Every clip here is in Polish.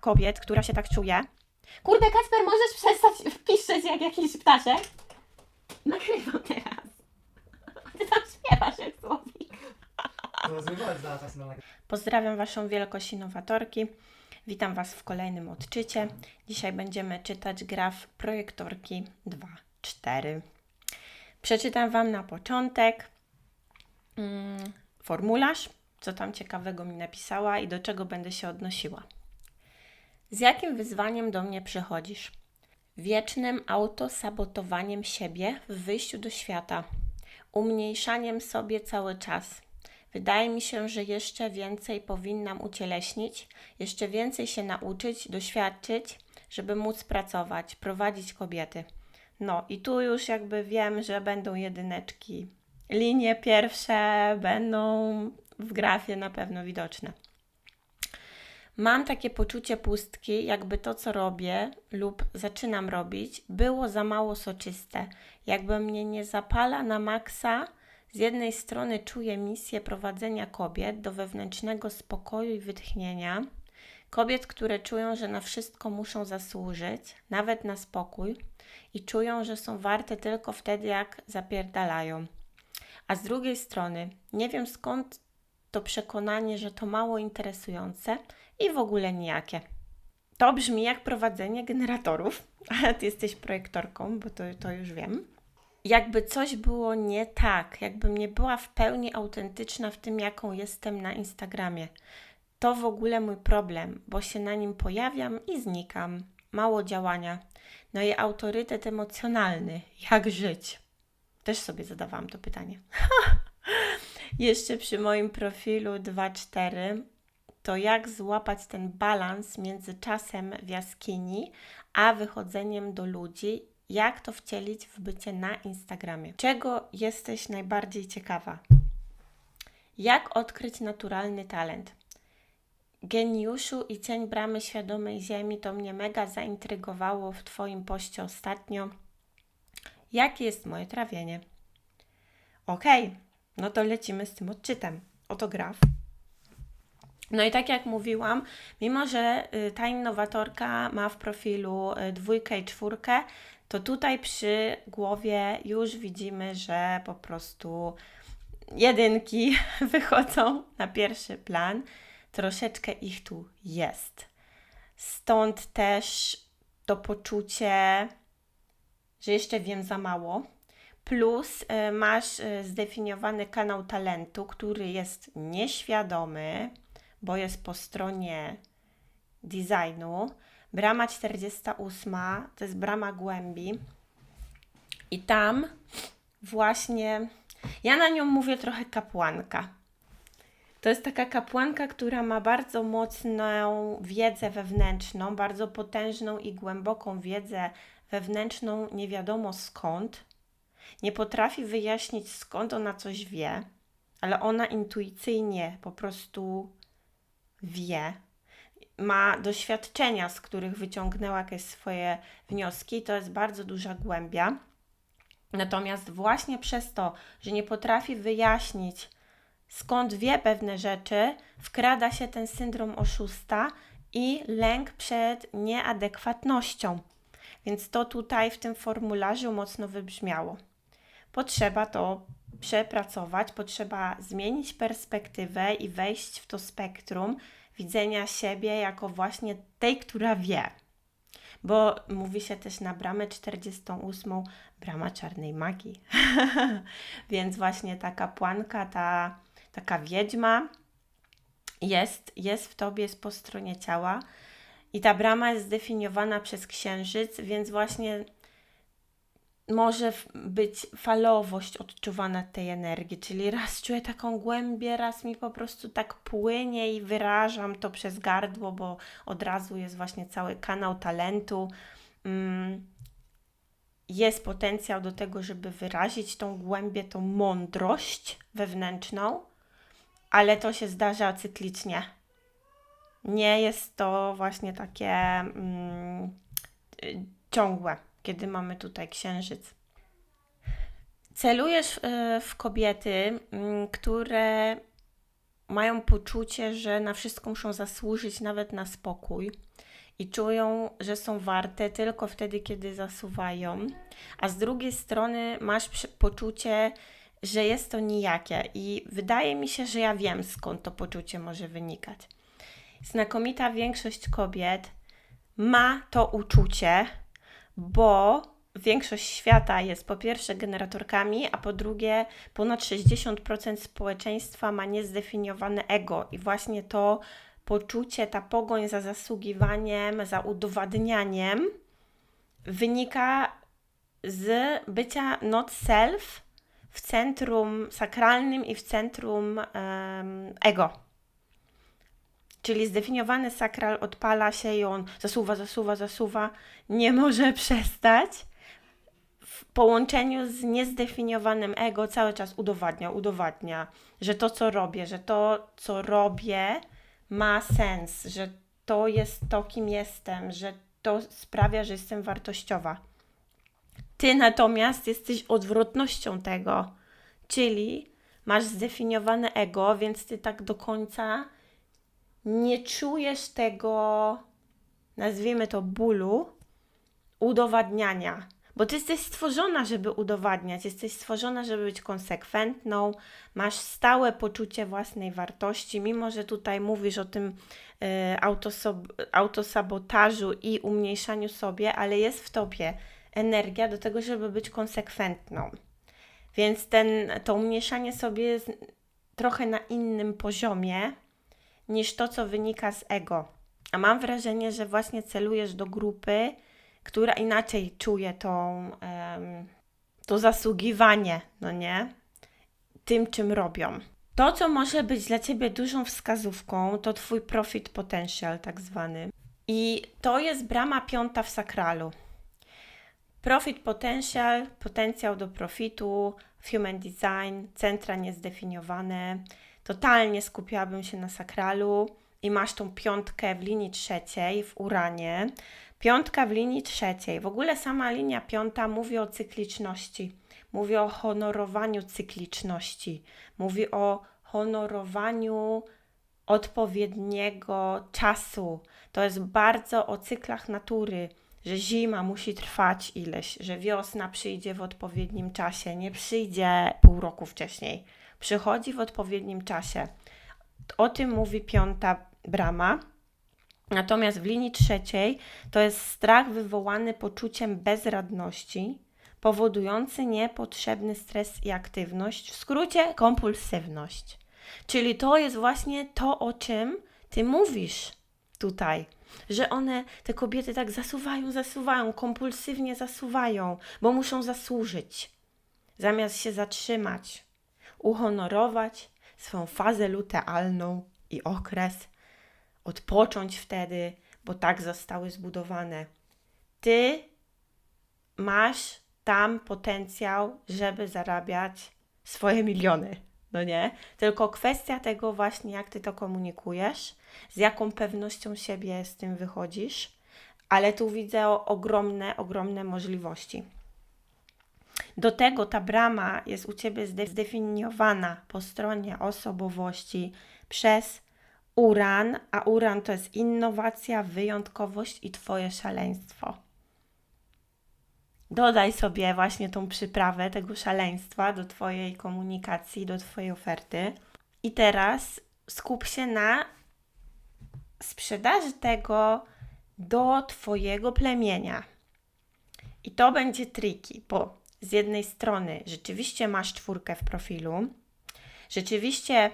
kobiet, która się tak czuje. Kurde, Kacper, możesz przestać piszczeć jak jakiś ptaszek? Nagrywam teraz. Ty tam śpiewasz jak słowik. Pozdrawiam Waszą wielkość innowatorki. Witam Was w kolejnym odczycie. Dzisiaj będziemy czytać graf projektorki 2.4. Przeczytam Wam na początek mm, formularz, co tam ciekawego mi napisała i do czego będę się odnosiła. Z jakim wyzwaniem do mnie przychodzisz? Wiecznym autosabotowaniem siebie w wyjściu do świata, umniejszaniem sobie cały czas. Wydaje mi się, że jeszcze więcej powinnam ucieleśnić, jeszcze więcej się nauczyć, doświadczyć, żeby móc pracować, prowadzić kobiety. No i tu już jakby wiem, że będą jedyneczki. Linie pierwsze będą w grafie na pewno widoczne. Mam takie poczucie pustki, jakby to, co robię lub zaczynam robić, było za mało soczyste. Jakby mnie nie zapala na maksa. Z jednej strony czuję misję prowadzenia kobiet do wewnętrznego spokoju i wytchnienia. Kobiet, które czują, że na wszystko muszą zasłużyć, nawet na spokój, i czują, że są warte tylko wtedy, jak zapierdalają. A z drugiej strony, nie wiem skąd to przekonanie, że to mało interesujące i w ogóle nijakie. To brzmi jak prowadzenie generatorów, ale ty jesteś projektorką, bo to, to już wiem. Jakby coś było nie tak, jakbym nie była w pełni autentyczna w tym, jaką jestem na Instagramie. To w ogóle mój problem, bo się na nim pojawiam i znikam. Mało działania. No i autorytet emocjonalny. Jak żyć? Też sobie zadawałam to pytanie. Jeszcze przy moim profilu 2.4 to jak złapać ten balans między czasem w jaskini, a wychodzeniem do ludzi, jak to wcielić w bycie na Instagramie. Czego jesteś najbardziej ciekawa? Jak odkryć naturalny talent? Geniuszu i cień bramy świadomej ziemi to mnie mega zaintrygowało w Twoim poście ostatnio. Jakie jest moje trawienie? Okej, no to lecimy z tym odczytem. Oto graf. No i tak jak mówiłam, mimo że y, ta innowatorka ma w profilu y, dwójkę i czwórkę, to tutaj przy głowie już widzimy, że po prostu jedynki wychodzą na pierwszy plan. Troszeczkę ich tu jest. Stąd też to poczucie, że jeszcze wiem za mało. Plus y, masz y, zdefiniowany kanał talentu, który jest nieświadomy, bo jest po stronie designu. Brama 48 to jest brama głębi. I tam właśnie ja na nią mówię trochę kapłanka. To jest taka kapłanka, która ma bardzo mocną wiedzę wewnętrzną, bardzo potężną i głęboką wiedzę wewnętrzną, nie wiadomo skąd. Nie potrafi wyjaśnić, skąd ona coś wie, ale ona intuicyjnie po prostu wie. Ma doświadczenia, z których wyciągnęła jakieś swoje wnioski, to jest bardzo duża głębia. Natomiast właśnie przez to, że nie potrafi wyjaśnić, skąd wie pewne rzeczy, wkrada się ten syndrom oszusta i lęk przed nieadekwatnością. Więc to tutaj w tym formularzu mocno wybrzmiało. Potrzeba to przepracować, potrzeba zmienić perspektywę i wejść w to spektrum widzenia siebie jako właśnie tej, która wie. Bo mówi się też na bramę 48 brama czarnej magii. Więc właśnie ta kapłanka, ta taka wiedźma jest, jest w tobie, jest po stronie ciała. I ta brama jest zdefiniowana przez księżyc, więc właśnie może być falowość odczuwana tej energii, czyli raz czuję taką głębię, raz mi po prostu tak płynie i wyrażam to przez gardło, bo od razu jest właśnie cały kanał talentu. Mm, jest potencjał do tego, żeby wyrazić tą głębię, tą mądrość wewnętrzną, ale to się zdarza cyklicznie. Nie jest to właśnie takie mm, ciągłe kiedy mamy tutaj księżyc. Celujesz w kobiety, które mają poczucie, że na wszystko muszą zasłużyć, nawet na spokój. I czują, że są warte tylko wtedy, kiedy zasuwają. A z drugiej strony masz poczucie, że jest to nijakie. I wydaje mi się, że ja wiem, skąd to poczucie może wynikać. Znakomita większość kobiet ma to uczucie, bo większość świata jest po pierwsze generatorkami, a po drugie ponad 60% społeczeństwa ma niezdefiniowane ego i właśnie to poczucie, ta pogoń za zasługiwaniem, za udowadnianiem wynika z bycia not self w centrum sakralnym i w centrum em, ego. Czyli zdefiniowany sakral odpala się i on zasuwa, zasuwa, zasuwa, nie może przestać. W połączeniu z niezdefiniowanym ego cały czas udowadnia, udowadnia, że to, co robię, że to, co robię, ma sens, że to jest to, kim jestem, że to sprawia, że jestem wartościowa. Ty natomiast jesteś odwrotnością tego, czyli masz zdefiniowane ego, więc ty tak do końca nie czujesz tego, nazwijmy to bólu, udowadniania. Bo ty jesteś stworzona, żeby udowadniać, jesteś stworzona, żeby być konsekwentną, masz stałe poczucie własnej wartości, mimo że tutaj mówisz o tym autosob- autosabotażu i umniejszaniu sobie, ale jest w tobie energia do tego, żeby być konsekwentną. Więc ten, to umniejszanie sobie jest trochę na innym poziomie niż to, co wynika z ego. A mam wrażenie, że właśnie celujesz do grupy, która inaczej czuje tą, to zasługiwanie, no nie? Tym, czym robią. To, co może być dla Ciebie dużą wskazówką, to Twój profit potential, tak zwany. I to jest brama piąta w sakralu. Profit potential, potencjał do profitu, human design, centra niezdefiniowane. Totalnie skupiałabym się na sakralu i masz tą piątkę w linii trzeciej w Uranie. Piątka w linii trzeciej. W ogóle sama linia piąta mówi o cykliczności. Mówi o honorowaniu cykliczności. Mówi o honorowaniu odpowiedniego czasu. To jest bardzo o cyklach natury, że zima musi trwać ileś, że wiosna przyjdzie w odpowiednim czasie, nie przyjdzie pół roku wcześniej. Przychodzi w odpowiednim czasie. O tym mówi piąta brama. Natomiast w linii trzeciej to jest strach wywołany poczuciem bezradności, powodujący niepotrzebny stres i aktywność, w skrócie kompulsywność. Czyli to jest właśnie to, o czym ty mówisz tutaj, że one, te kobiety tak zasuwają, zasuwają, kompulsywnie zasuwają, bo muszą zasłużyć, zamiast się zatrzymać, uhonorować swoją fazę lutealną i okres, odpocząć wtedy, bo tak zostały zbudowane. Ty masz tam potencjał, żeby zarabiać swoje miliony. No nie? Tylko kwestia tego właśnie, jak ty to komunikujesz, z jaką pewnością siebie z tym wychodzisz, ale tu widzę ogromne, ogromne możliwości. Do tego ta brama jest u ciebie zde- zdefiniowana po stronie osobowości przez uran, a uran to jest innowacja, wyjątkowość i twoje szaleństwo. Dodaj sobie właśnie tą przyprawę tego szaleństwa do Twojej komunikacji, do Twojej oferty. I teraz skup się na sprzedaży tego do Twojego plemienia. I to będzie triki, bo z jednej strony rzeczywiście masz czwórkę w profilu, rzeczywiście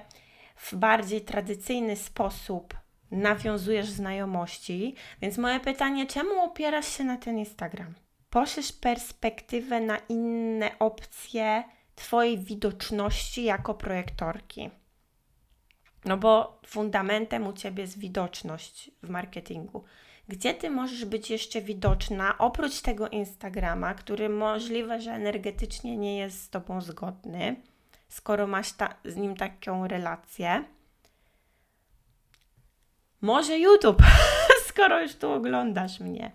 w bardziej tradycyjny sposób nawiązujesz znajomości, więc moje pytanie, czemu opierasz się na ten Instagram? Poszerz perspektywę na inne opcje Twojej widoczności jako projektorki. No bo fundamentem u Ciebie jest widoczność w marketingu. Gdzie Ty możesz być jeszcze widoczna, oprócz tego Instagrama, który możliwe, że energetycznie nie jest z Tobą zgodny, skoro masz ta, z nim taką relację? Może YouTube, skoro już tu oglądasz mnie.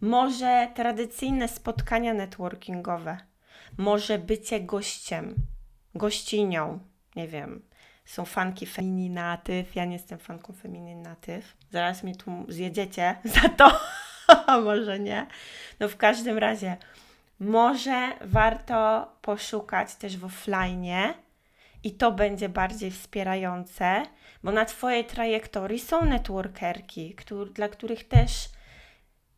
Może tradycyjne spotkania networkingowe, może bycie gościem, gościnią, nie wiem, są fanki femininatyw. Ja nie jestem fanką femininatyw. Zaraz mi tu zjedziecie za to, może nie. No w każdym razie, może warto poszukać też w offline i to będzie bardziej wspierające, bo na Twojej trajektorii są networkerki, dla których też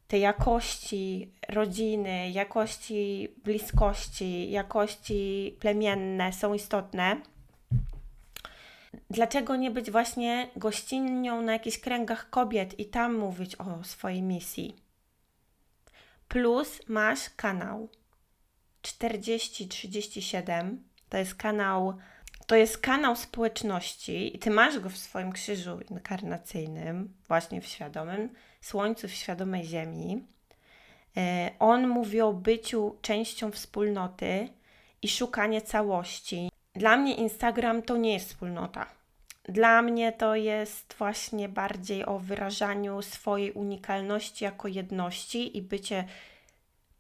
te jakości rodziny, jakości bliskości, jakości plemienne są istotne. Dlaczego nie być właśnie gościnnią na jakichś kręgach kobiet i tam mówić o swojej misji? Plus masz kanał 4037. To jest kanał, to jest kanał społeczności i ty masz go w swoim krzyżu inkarnacyjnym, właśnie w świadomym Słońcu, w świadomej Ziemi. E, On mówi o byciu częścią wspólnoty i szukanie całości. Dla mnie Instagram to nie jest wspólnota. Dla mnie to jest właśnie bardziej o wyrażaniu swojej unikalności jako jedności i bycie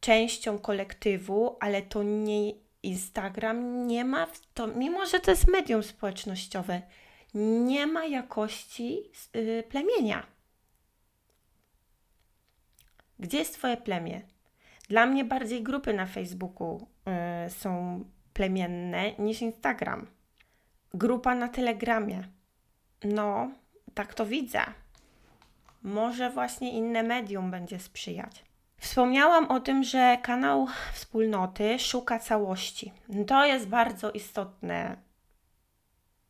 częścią kolektywu, ale to nie Instagram nie ma, to, mimo że to jest medium społecznościowe, nie ma jakości y, plemienia. Gdzie jest Twoje plemię? Dla mnie bardziej grupy na Facebooku y, są plemienne niż Instagram. Grupa na Telegramie. No, tak to widzę. Może właśnie inne medium będzie sprzyjać. Wspomniałam o tym, że kanał wspólnoty szuka całości. To jest bardzo istotne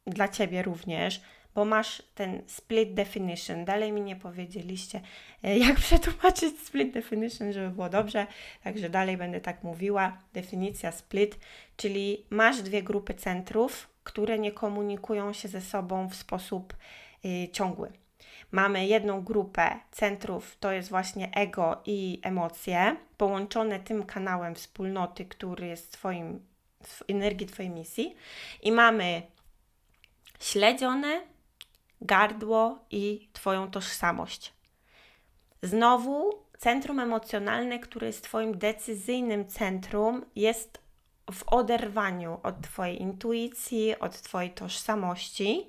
dla Ciebie również, bo masz ten split definition. Dalej mi nie powiedzieliście, e, jak przetłumaczyć split definition, żeby było dobrze, także dalej będę tak mówiła. Definicja split, czyli masz dwie grupy centrów, które nie komunikują się ze sobą w sposób y, ciągły. Mamy jedną grupę centrów, to jest właśnie ego i emocje, połączone tym kanałem wspólnoty, który jest Twoim, w energii Twojej misji. I mamy śledzione, gardło i Twoją tożsamość. Znowu centrum emocjonalne, które jest Twoim decyzyjnym centrum, jest w oderwaniu od Twojej intuicji, od Twojej tożsamości.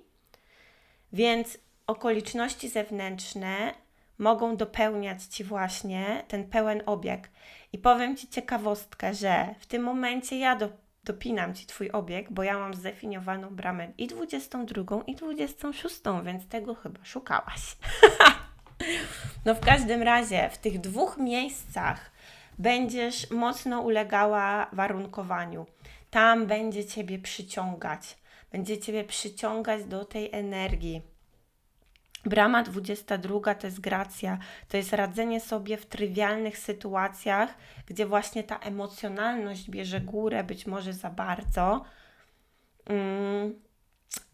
Więc okoliczności zewnętrzne mogą dopełniać Ci właśnie ten pełen obieg. I powiem Ci ciekawostkę, że w tym momencie ja do, dopinam Ci Twój obieg, bo ja mam zdefiniowaną bramę i 22, i 26, więc tego chyba szukałaś. no w każdym razie, w tych dwóch miejscach będziesz mocno ulegała warunkowaniu. Tam będzie Ciebie przyciągać. Będzie Ciebie przyciągać do tej energii. Brama 22 to jest gracja, to jest radzenie sobie w trywialnych sytuacjach, gdzie właśnie ta emocjonalność bierze górę, być może za bardzo, mm,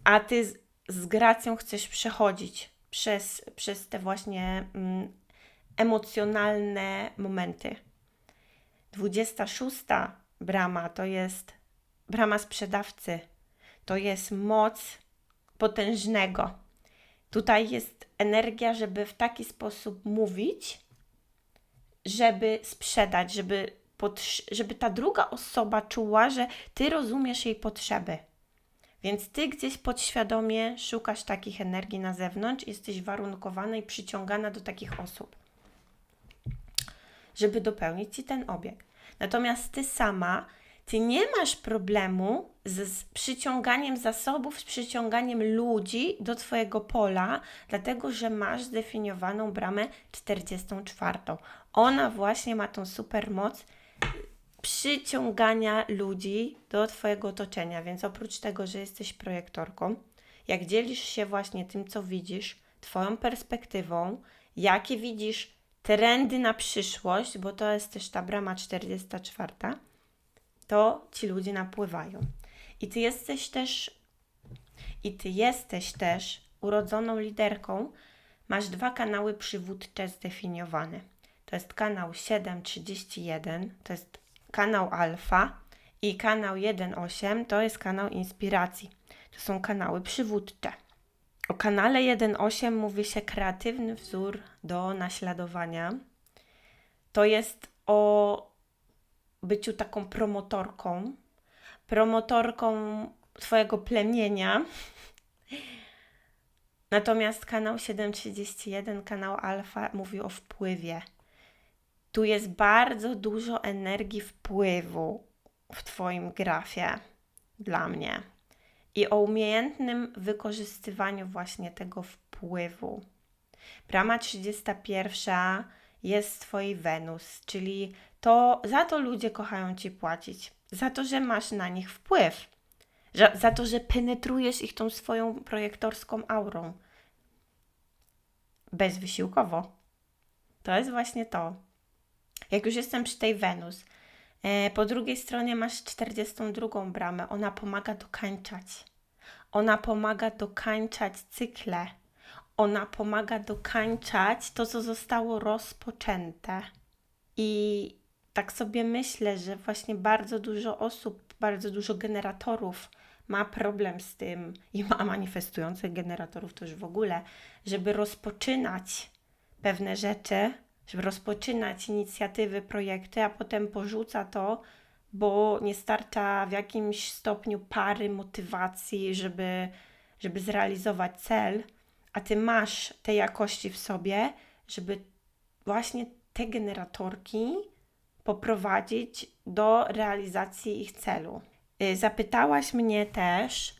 a ty z, z gracją chcesz przechodzić przez, przez te właśnie mm, emocjonalne momenty. 26 brama to jest brama sprzedawcy, to jest moc potężnego. Tutaj jest energia, żeby w taki sposób mówić, żeby sprzedać, żeby, żeby ta druga osoba czuła, że ty rozumiesz jej potrzeby. Więc ty gdzieś podświadomie szukasz takich energii na zewnątrz, jesteś warunkowana i przyciągana do takich osób, żeby dopełnić ci ten obieg. Natomiast ty sama, ty nie masz problemu z, z przyciąganiem zasobów, z przyciąganiem ludzi do Twojego pola, dlatego że masz zdefiniowaną bramę 44. Ona właśnie ma tą super moc przyciągania ludzi do Twojego otoczenia. Więc oprócz tego, że jesteś projektorką, jak dzielisz się właśnie tym, co widzisz, Twoją perspektywą, jakie widzisz trendy na przyszłość, bo to jest też ta brama 44, to ci ludzie napływają. I ty jesteś też i ty jesteś też urodzoną liderką. Masz dwa kanały przywódcze zdefiniowane. To jest kanał 731, to jest kanał alfa i kanał 1.8 to jest kanał inspiracji. To są kanały przywódcze. O kanale 1.8 mówi się kreatywny wzór do naśladowania. To jest o byciu taką promotorką, promotorką Twojego plemienia, Natomiast kanał 731, kanał Alfa mówi o wpływie. Tu jest bardzo dużo energii wpływu w Twoim grafie dla mnie i o umiejętnym wykorzystywaniu właśnie tego wpływu. Brama 31 jest Twojej Wenus, czyli to za to ludzie kochają Ci płacić, za to, że masz na nich wpływ, że, za to, że penetrujesz ich tą swoją projektorską aurą. Bezwysiłkowo. To jest właśnie to. Jak już jestem przy tej Wenus, e, po drugiej stronie masz 42 bramę. Ona pomaga dokańczać. Ona pomaga dokańczać cykle. Ona pomaga dokańczać to, co zostało rozpoczęte. I tak sobie myślę, że właśnie bardzo dużo osób, bardzo dużo generatorów ma problem z tym i ma manifestujących generatorów to już w ogóle, żeby rozpoczynać pewne rzeczy, żeby rozpoczynać inicjatywy, projekty, a potem porzuca to, bo nie starcza w jakimś stopniu pary, motywacji, żeby, żeby zrealizować cel, a ty masz te jakości w sobie, żeby właśnie te generatorki poprowadzić do realizacji ich celu. Y, Zapytałaś mnie też,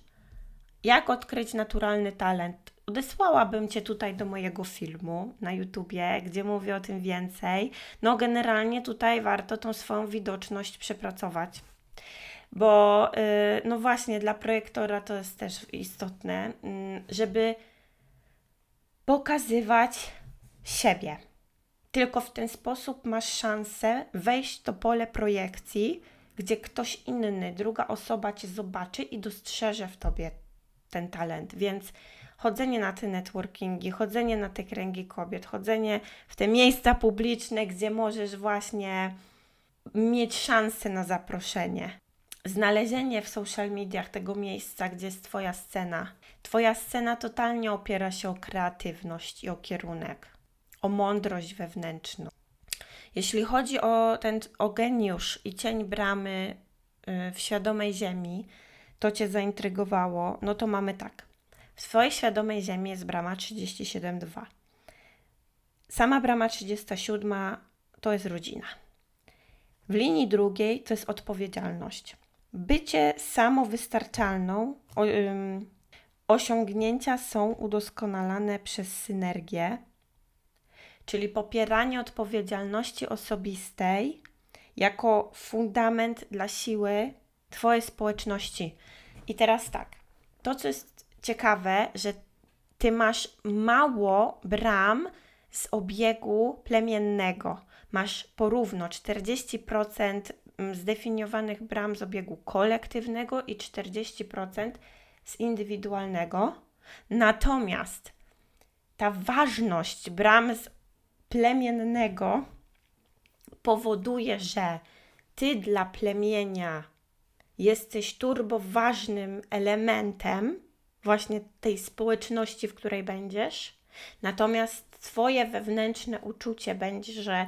jak odkryć naturalny talent. Odesłałabym Cię tutaj do mojego filmu na YouTubie, gdzie mówię o tym więcej. No, generalnie tutaj warto tą swoją widoczność przepracować. Bo, y, no właśnie, dla projektora to jest też istotne, mm, żeby pokazywać siebie. Tylko w ten sposób masz szansę wejść to pole projekcji, gdzie ktoś inny, druga osoba cię zobaczy i dostrzeże w tobie ten talent. Więc chodzenie na te networkingi, chodzenie na te kręgi kobiet, chodzenie w te miejsca publiczne, gdzie możesz właśnie mieć szansę na zaproszenie. Znalezienie w social mediach tego miejsca, gdzie jest Twoja scena. Twoja scena totalnie opiera się o kreatywność i o kierunek, o mądrość wewnętrzną. Jeśli chodzi o ten o geniusz i cień bramy y, w świadomej ziemi, to Cię zaintrygowało, no to mamy tak. W swojej świadomej ziemi jest brama 37.2. Sama brama 37 to jest rodzina. W linii drugiej to jest odpowiedzialność. Bycie samowystarczalną, osiągnięcia są udoskonalane przez synergię, czyli popieranie odpowiedzialności osobistej jako fundament dla siły Twojej społeczności. I teraz tak, to co jest ciekawe, że Ty masz mało bram z obiegu plemiennego. Masz porówno 40% zdefiniowanych bram z obiegu kolektywnego i 40% z indywidualnego. Natomiast ta ważność bram z plemiennego powoduje, że ty dla plemienia jesteś turbo ważnym elementem właśnie tej społeczności, w której będziesz. Natomiast twoje wewnętrzne uczucie będzie, że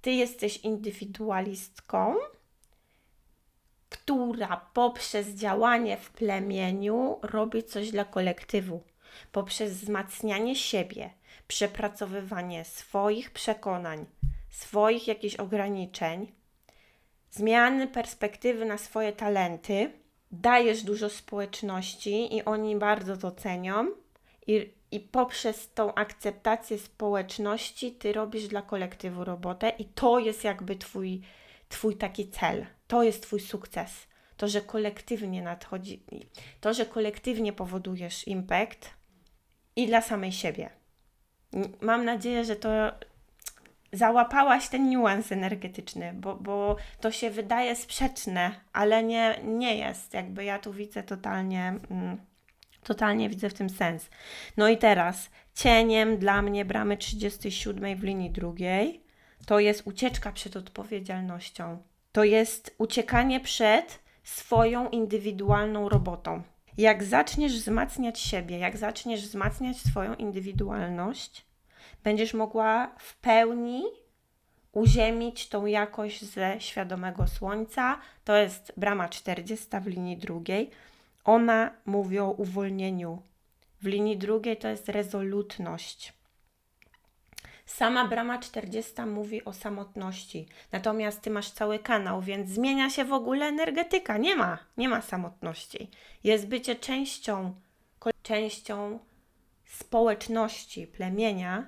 ty jesteś indywidualistką, która poprzez działanie w plemieniu robi coś dla kolektywu, poprzez wzmacnianie siebie, przepracowywanie swoich przekonań, swoich jakichś ograniczeń, zmiany perspektywy na swoje talenty, dajesz dużo społeczności i oni bardzo to cenią. I, I poprzez tą akceptację społeczności ty robisz dla kolektywu robotę, i to jest jakby twój, twój taki cel. To jest twój sukces. To, że kolektywnie nadchodzi, to, że kolektywnie powodujesz impact i dla samej siebie. Mam nadzieję, że to załapałaś ten niuans energetyczny, bo, bo to się wydaje sprzeczne, ale nie, nie jest. Jakby ja tu widzę totalnie, mm, totalnie widzę w tym sens. No i teraz cieniem dla mnie bramy 37 w linii drugiej to jest ucieczka przed odpowiedzialnością. To jest uciekanie przed swoją indywidualną robotą. Jak zaczniesz wzmacniać siebie, jak zaczniesz wzmacniać swoją indywidualność, będziesz mogła w pełni uziemić tą jakość ze świadomego słońca. To jest brama 40 w linii drugiej. Ona mówi o uwolnieniu W linii drugiej to jest rezolutność. Sama brama 40 mówi o samotności. Natomiast ty masz cały kanał, więc zmienia się w ogóle energetyka. Nie ma, nie ma samotności. Jest bycie częścią, częścią społeczności, plemienia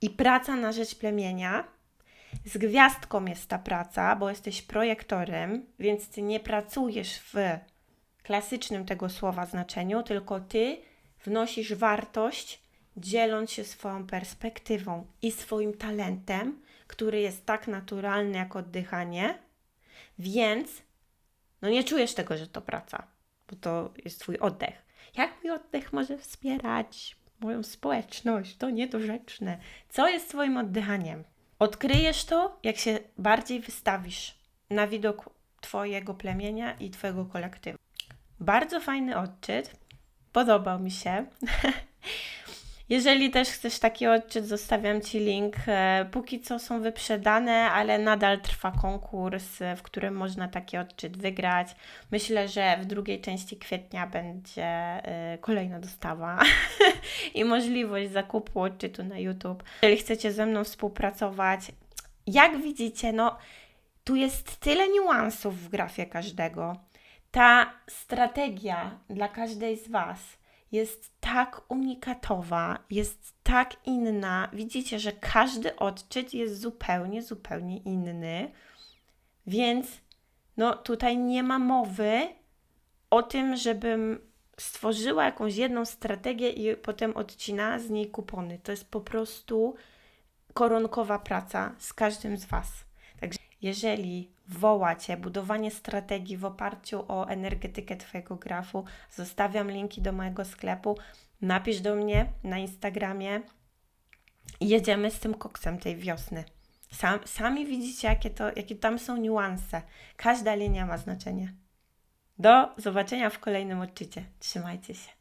i praca na rzecz plemienia. Z gwiazdką jest ta praca, bo jesteś projektorem, więc ty nie pracujesz w klasycznym tego słowa znaczeniu, tylko ty wnosisz wartość, dzieląc się swoją perspektywą i swoim talentem, który jest tak naturalny jak oddychanie, więc no nie czujesz tego, że to praca, bo to jest twój oddech. Jak mój oddech może wspierać moją społeczność? To niedorzeczne. Co jest twoim oddychaniem? Odkryjesz to, jak się bardziej wystawisz na widok twojego plemienia i twojego kolektywu. Bardzo fajny odczyt. Podobał mi się. Jeżeli też chcesz taki odczyt, zostawiam Ci link. E, Póki co są wyprzedane, ale nadal trwa konkurs, e, w którym można taki odczyt wygrać. Myślę, że w drugiej części kwietnia będzie e, kolejna dostawa i możliwość zakupu odczytu na YouTube. Jeżeli chcecie ze mną współpracować, jak widzicie, no tu jest tyle niuansów w grafie każdego. Ta strategia dla każdej z Was jest tak unikatowa, jest tak inna. Widzicie, że każdy odczyt jest zupełnie, zupełnie inny. Więc no tutaj nie ma mowy o tym, żebym stworzyła jakąś jedną strategię i potem odcinała z niej kupony. To jest po prostu koronkowa praca z każdym z Was. Także jeżeli woła Cię budowanie strategii w oparciu o energetykę Twojego grafu, zostawiam linki do mojego sklepu. Napisz do mnie na Instagramie jedziemy z tym koksem tej wiosny. Sam, sami widzicie, jakie, to, jakie tam są niuanse. Każda linia ma znaczenie. Do zobaczenia w kolejnym odczycie. Trzymajcie się.